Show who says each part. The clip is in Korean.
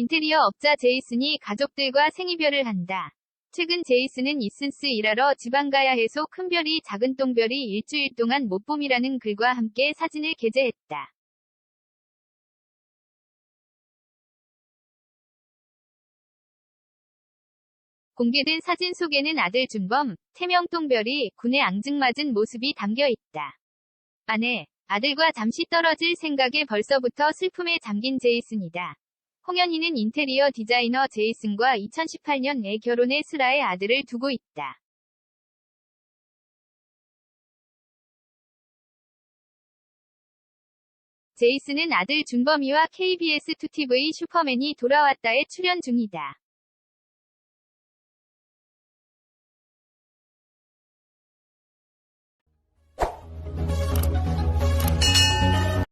Speaker 1: 인테리어 업자 제이슨이 가족들과 생이별을 한다. 최근 제이슨은 이슨스 일하러 지방 가야 해서 큰 별이 작은 똥별이 일주일 동안 못 봄이라는 글과 함께 사진을 게재했다. 공개된 사진 속에는 아들 준범, 태명 똥별이 군에 앙증맞은 모습이 담겨 있다. 아내, 아들과 잠시 떨어질 생각에 벌써부터 슬픔에 잠긴 제이슨이다. 홍현희는 인테리어 디자이너 제이슨과 2018년에 결혼해 슬아의 아들을 두고 있다. 제이슨은 아들 준범이와 KBS 2TV 슈퍼맨이 돌아왔다에 출연 중이다.